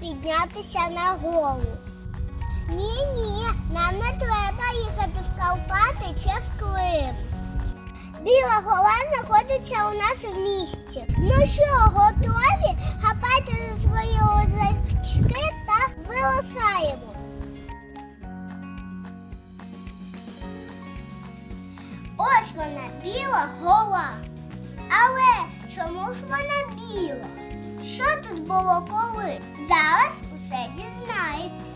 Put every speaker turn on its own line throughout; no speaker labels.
піднятися на гору. Ні, ні, нам не треба їхати в Карпати чи в Клим. Біла гора знаходиться у нас в місті. Ну що, готові? Хапайте за свої рюкзачки та вирушаємо. Ось вона біла гора. Але чому ж вона біла? Що тут було коли? Зараз усе дізнаєтесь.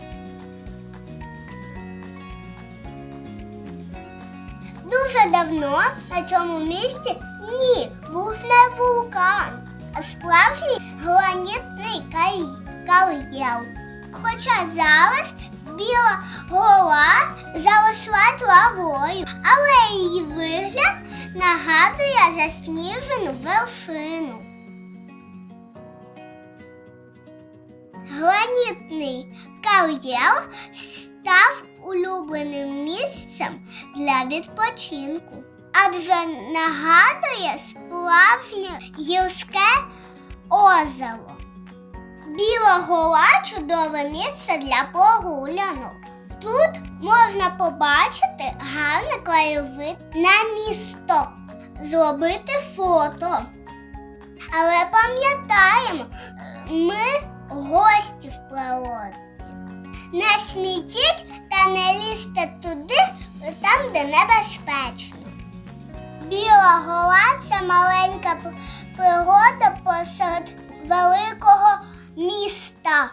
Дуже давно на цьому місці ні, був не вулкан, а справжній гранітний кар'єр. Хоча зараз біла гора заросла травою, але її вигляд нагадує засніжену вершину. Гранітний кар'єр став улюбленим місцем для відпочинку, адже нагадує справжнє гірське озеро. Біла чудове місце для прогулянок. Тут можна побачити гарний краєвид на місто, зробити фото. Але пам'ятаємо, Не смітіть та не лізьте туди, там, де небезпечно. Біла гола це маленька пригода посеред великого міста.